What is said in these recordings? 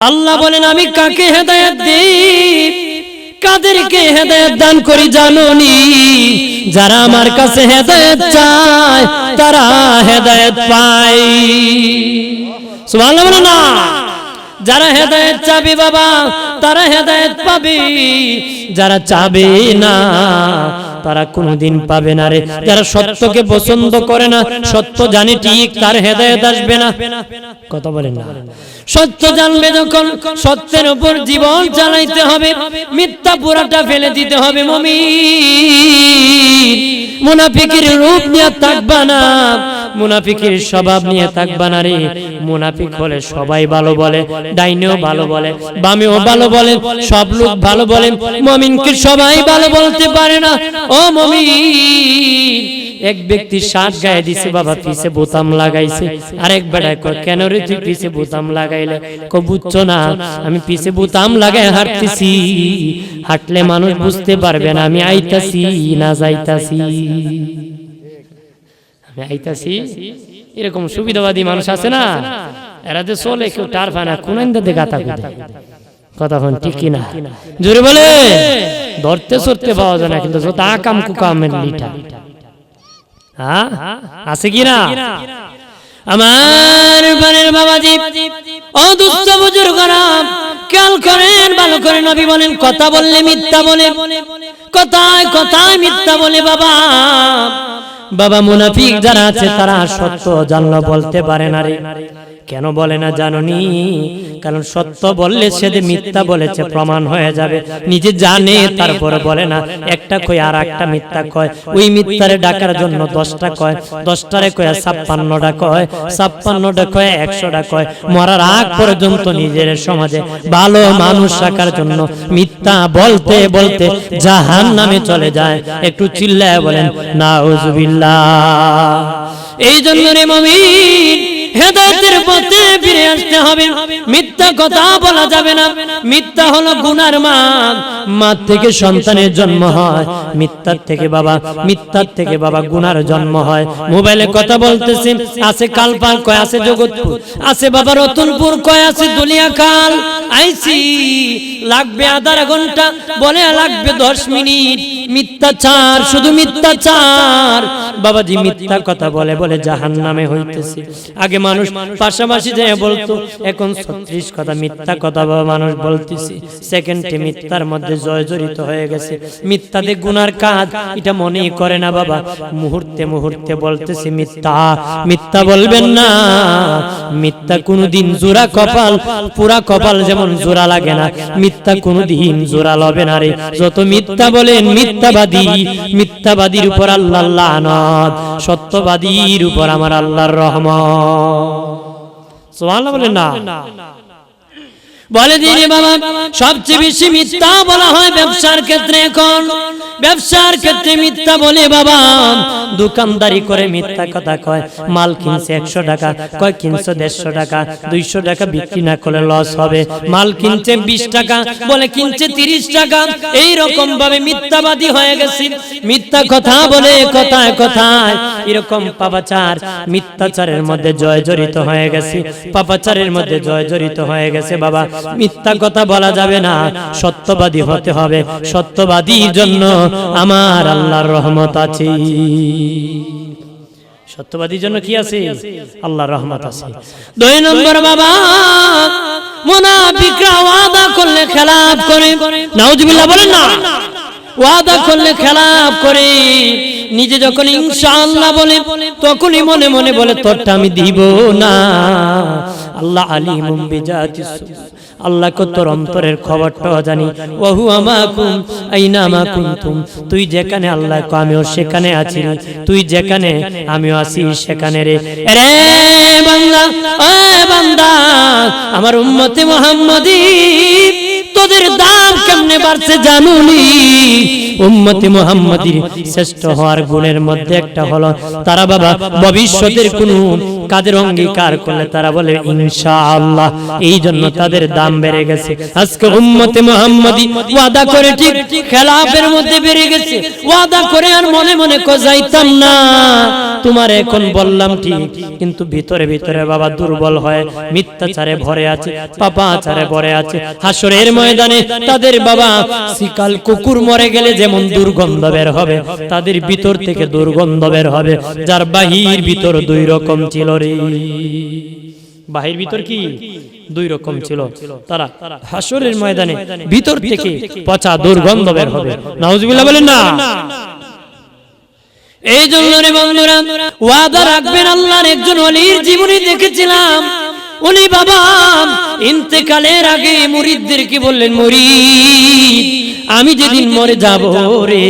আল্লাহ বলেন, আমি কাকে হেদায়েত দিই? কাদেরকে হেদায়েত দান করি জানুনি যারা আমার কাছে হেদায়েত চায়, তারা হেদায়েত পায়। সুবহানাল্লাহ বলে না। যারা হেদায়েত চাবে বাবা, তারা হেদায়েত পাবে। যারা চাবে না তারা কোনোদিন পাবে না রে। যারা সত্যকে পছন্দ করে না, সত্য জানে ঠিক তার হেদায়ত আসবে না। কথা বলেন না। সত্য জানবে যখন, সত্যের উপর জীবন চালাইতে হবে। মিথ্যা পুরাটা ফেলে দিতে হবে মমি মুনাফিকের রূপ নিয়ে থাকবা না। মুনাফিকের স্বভাব নিয়ে থাকবা না রে মুনাফিক হলে সবাই ভালো বলে, ডাইনেও ভালো বলে, বামেও ভালো বলে, সব লোক ভালো বলে, মমিনকে সবাই ভালো বলতে পারে না। ও মমিন, এক ব্যক্তি শার্ট গায়ে দিছে, বাবা পিছে বোতাম লাগাইছে, আরেক বেড়ায় কয়, কেন রে তুই পিছে বোতাম লাগাইলে? কো বুঝছ না, আমি পিছে বোতাম লাগাই হাঁটতেছি। হাঁটলে মানুষ বুঝতে পারবে না, আমি আইতাছি না যাইতাছি। আইতাছি এরকম সুবিধাবাদী মানুষ আছে না? এরা যে চলে, কেউ টার পায় না কোন কিনা জোরে বলে? ধরতে পাওয়া যায় না, কিন্তু হ্যাঁ? আছে কি না? আমার বানের বাবাজি, ও দুস্থ বুজুর্গরা, খেয়াল করেন, ভালো করে নবী বলেন, কথা বললে মিথ্যা বলে। কথায় কথায় মিথ্যা বলে বাবা। বাবা মুনাফিক যারা আছে, তারা সত্য জানলো, বলতে পারে না রে। কেন বলে না জাননি? কারণ সত্য বললে সে যে মিথ্যা বলেছে প্রমাণ হয়ে যাবে। নিজে জানে তারপরে বলে না একটা কয় আর একটা মিথ্যা কয়। ওই মিথ্যারে ডাকার জন্য দশটা কয়। দশটারে কয় ছাপ্পান্নটা কয় ছাপ্পান্নটা কয় একশোটা কয়। মরার আগ পর্যন্ত নিজের সমাজে ভালো মানুষ রাখার জন্য মিথ্যা বলতে বলতে জাহান নামে চলে যায়। একটু চিল্লায় বলেন না এই জন্য রে মমিন হেদায়তের পথে ফিরে আসতে হবে। মিথ্যা কথা বলা যাবে না। মিথ্যা হলো গুনার মা মা থেকে সন্তানের জন্ম হয়। মিথ্যার থেকে বাবা মিথ্যার থেকে বাবা গুনার জন্ম হয়। মোবাইলে কথা বলতেছি। আছে কালপাল কয় আছে জগৎপুর। আছে বাবা রতনপুর কয় আছে দুলিয়া কাল। আইসি লাগবে আধা ঘণ্টা। বলে লাগবে দশ মিনিট। মিথ্যাচার শুধু মিথ্যাচার। বাবাজি মিথ্যা কথা বলে বলে জাহান নামে হইতেছে। আগে মানুষ পাশাপাশি যায় বলতো এখন ছত্রিশ কথা মিথ্যা কথা বাবা মানুষ বলতেছে। সেকেন্ডে মিথ্যার মধ্যে জয় জড়িত হয়ে গেছে। মিথ্যাতে গুনার কাজ এটা মনেই করে না বাবা। মুহূর্তে মুহূর্তে বলতেছে মিথ্যা। মিথ্যা। বলবেন না। মিথ্যা কোনোদিন জোড়া কপাল পুরা কপাল যেমন জোড়া লাগে না। মিথ্যা কোনোদিন জোড়া লবে না রে। যত মিথ্যা বলেন মিথ্যাবাদী মিথ্যাবাদীর উপর আল্লাহ লানত সত্যবাদীর উপর আমার আল্লাহর রহমত। সুবহানাল্লাহ বলেন না। বলে দিদি বাবা সবচেয়ে বেশি মিথ্যা বলা হয় ব্যবসার ক্ষেত্রে এখন। ব্যবসার ক্ষেত্রে মিথ্যা বলে বাবা দোকানদারি করে মিথ্যা কথা কয় মাল কিনছে একশো টাকা কয় কিনছো দেড়শো টাকা দুইশো টাকা বিক্রি না করলে লস হবে। মাল কিনছে বিশ টাকা বলে কিনছে তিরিশ টাকা। এই রকম ভাবে মিথ্যাবাদী হয়ে গেছে। মিথ্যা কথা বলে কথায় কথায় এরকম পাপাচার মিথ্যাচারের মধ্যে জয় জড়িত হয়ে গেছে। পাপাচারের মধ্যে জয় জড়িত হয়ে গেছে বাবা। মিথ্যা কথা বলা যাবে না। সত্যবাদী হতে হবে। সত্যবাদীর জন্য আমার আল্লাহর রহমত আছে। সত্যবাদীর জন্য কি আছে? আল্লাহর রহমত আছে। দুই নম্বর বাবা, মুনাফিকরা ওয়াদা করলে খেলাপ করে। নাউজুবিল্লাহ, বলেন না। ওয়াদা করলে খেলাপ করে। নিজে যখন ইনশাআল্লাহ বলে, তখনই মনে মনে বলে, তোরটা আমি দিব না। আল্লাহ আলিমুম মুম্বি আল্লাহ কত অন্তরের খবরটা জানি। ওহু আমাকুম, আইনা আমাকুন্তুম। তুই যেখানে আল্লাহ আমিও সেখানে আছি তুই যেখানে, আমিও আছি সেখানে রে। রে বান্দা ও বান্দা, আমার উম্মতে মুহাম্মাদি। বাড়ছে জানুনি, উম্মতি মুহাম্মাদির শ্রেষ্ঠ হওয়ার গুণের মধ্যে একটা হলো, তারা বাবা ভবিষ্যতের কোনো কাজের অঙ্গীকার করলে তারা বলে, ইনশাআল্লাহ এই জন্য তাদের দাম বেড়ে গেছে। আজকে উম্মতে মুহাম্মাদি ওয়াদা করে ঠিক খেলাফের মধ্যে বেড়ে গেছে। ওয়াদা করে আর মনে মনে কো, যাইতাম না। তোমার এখন বললাম ঠিক, কিন্তু ভিতরে ভিতরে বাবা দুর্বল হয়, মিথ্যাচারে ভরে আছে, পাপাচারে ভরে আছে। হাসরের ময়দানে তাদের বাবা শিকাল কুকুর মরে গেলে যেমন দুর্গন্ধ বের হবে, তাদের ভিতর থেকে দুর্গন্ধ বের হবে। যার বাহির ভিতর দুই রকম ছিল রে। বাহির ভিতর কি? দুই রকম ছিল। তারা হাসরের ময়দানে ভিতর থেকে পচা দুর্গন্ধ বের হবে। নাউজুবিল্লাহ বলেন না। এই জন্য রে বন্ধুরা, ওয়াদা রাখবেন আল্লাহর একজন অলির জীবনী দেখেছিলাম। উনি বাবা, ইন্তেকালের আগে মুরিদদেরকে বললেন মুরি আমি যেদিন মরে যাব রে,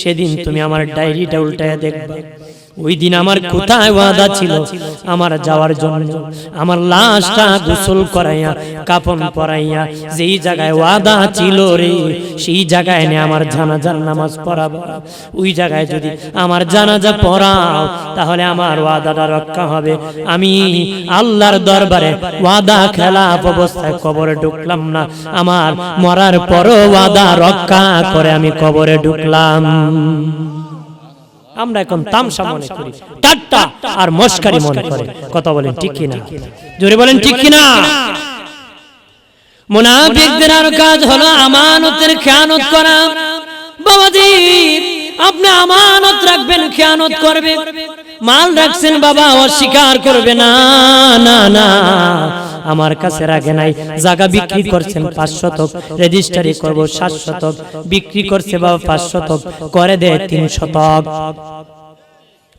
সেদিন তুমি আমার ডায়েরিটা উল্টায় দেখবা। ওই দিন আমার কোথায় ওয়াদা ছিল? আমার যাওয়ার জন্য। আমার লাশটা গোসল করাইয়া কাপন পরাইয়া যেই জায়গায় ওয়াদা ছিল রে সেই জায়গায় এনে আমার জানাজার নামাজ পড়াবো। ওই জায়গায় যদি আমার জানাজা পড়াও তাহলে আমার ওয়াদাটা রক্ষা হবে। আমি আল্লাহর দরবারে ওয়াদা খেলাপ অবস্থায় কবরে ঢুকলাম না। আমার মরার পরও ওয়াদা রক্ষা করে আমি কবরে ঢুকলাম। আমরা এখন তামসা মনে করি। টাট্টা আর মস্কারি মনে করে। কথা বলেন ঠিক কিনা? জোরে বলেন ঠিক কিনা। মুনাফিকদের আর কাজ হলো আমানতের খেয়ানত করা। বাবাজি আপনি আমানত রাখবেন খেয়ানত করবে। মাল রাখছেন বাবা অস্বীকার করবে। না না না। আমার কাছে রাখে নাই। জায়গা বিক্রি করছেন পাঁচ শতক রেজিস্টারি করব সাত শতক বিক্রি করছে বাবা পাঁচ শতক করে দেয় তিন শতক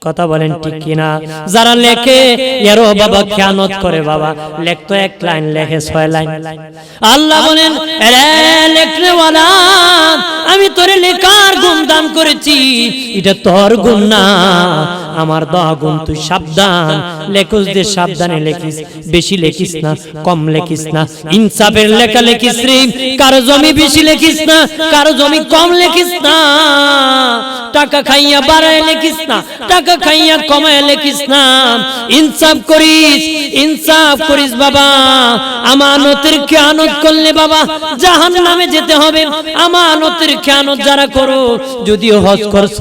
কথা বলেন ঠিক কিনা? যারা লেখে এরও বাবা খেয়ানত করে বাবা। লেখতো এক লাইন, লেখে ছয় লাইন। আল্লাহ বলেন আমি তোরে লেখার গুণ দান করেছি। এটা তোর গুণ না। আমার দহগুণ তুই সাবধান। লেখুস দে সাবধানে লেখিস, বেশি লেখিস না, কম লেখিস না। ইনসাফের লেখা লেখিস রে, কারও জমি বেশি লেখিস না, কারও জমি কম লেখিস না। টাকা খাইয়া বাড়ায় লেখিস না, টাকা খাইয়া কমায় লেখিস না। ইনসাফ করিস ইনসাফ করিস বাবা। আমানতের খেয়ানত করলে বাবা জাহান নামে যেতে হবে। আমানতের খেয়ানত যারা করো, যদিও হজ করছ,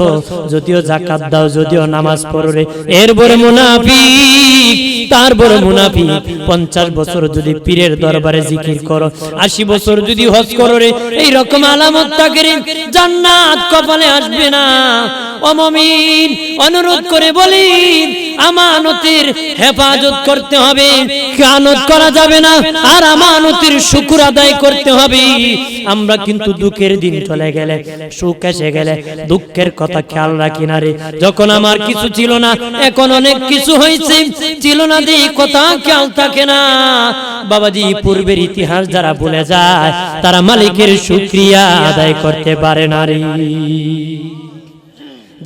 যদিও জাকাত দাও, যদিও নামাজ পড়ো রে। এরপরে মুনাফিক, তারপরে মুনাফিক। পঞ্চাশ বছর যদি পীরের দরবারে জিকির করো, আশি বছর যদি হজ করো রে। এই রকম আলামত থাকে রে জান্নাত কপালে আসবে না। অমমিন অনুরোধ করে বলি, আমানতের হেফাজত করতে হবে। খেয়ানত করা যাবে না, আর আমানতের শুকুর আদায় করতে হবে। আমরা কিন্তু দুঃখের দিন চলে গেলে, সুখ এসে গেলে, দুঃখের কথা খেয়াল রাখি না রে। যখন আমার কিছু ছিল না, এখন অনেক কিছু হয়েছে, ছিল না দিয়ে কথা খেয়াল থাকে না। বাবাজি, পূর্বের ইতিহাস যারা বলে যায়, তারা মালিকের শুক্রিয়া আদায় করতে পারে না রে।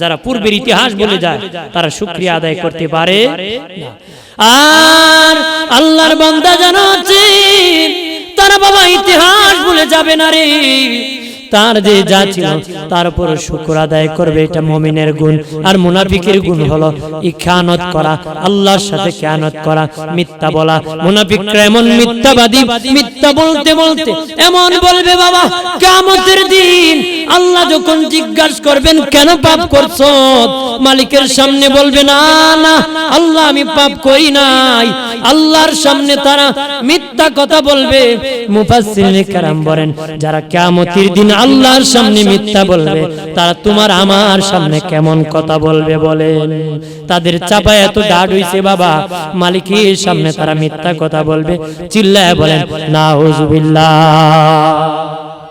যারা পূর্বের ইতিহাস বলে যায় তারা শুক্রিয়া আদায় করতে পারে। আর আল্লাহর বান্দা জানা তারা বাবা ইতিহাস বলে যাবে না রে। তার যে যা ছিল তার উপর শুকর আদায় করবে এটা মমিনের গুণ। আর মুনাফিকের গুণ হলো ই খেয়ানত করা আল্লাহর সাথে খেয়ানত করা মিথ্যা বলা। মুনাফিকরা এমন মিথ্যাবাদী মিথ্যা বলতে বলতে এমন বলবে বাবা কিয়ামতের দিন আল্লাহ যখন জিজ্ঞাসা করবেন কেন পাপ করছ? মালিকের সামনে বলবে না না আল্লাহ আমি পাপ করি নাই। আল্লাহর সামনে তারা মিথ্যা কথা বলবে। মুফাসসিরিনে কারাম বলেন যারা কিয়ামতের দিন আল্লাহর সামনে মিথ্যা বলবে। তারা তোমার আমার সামনে কেমন কথা বলবে বলেন তাদের চাপা এত ডাড হইছে বাবা। মালিকের সামনে তারা মিথ্যা কথা বলবে। চিল্লায় বলেন, নাউজুবিল্লাহ।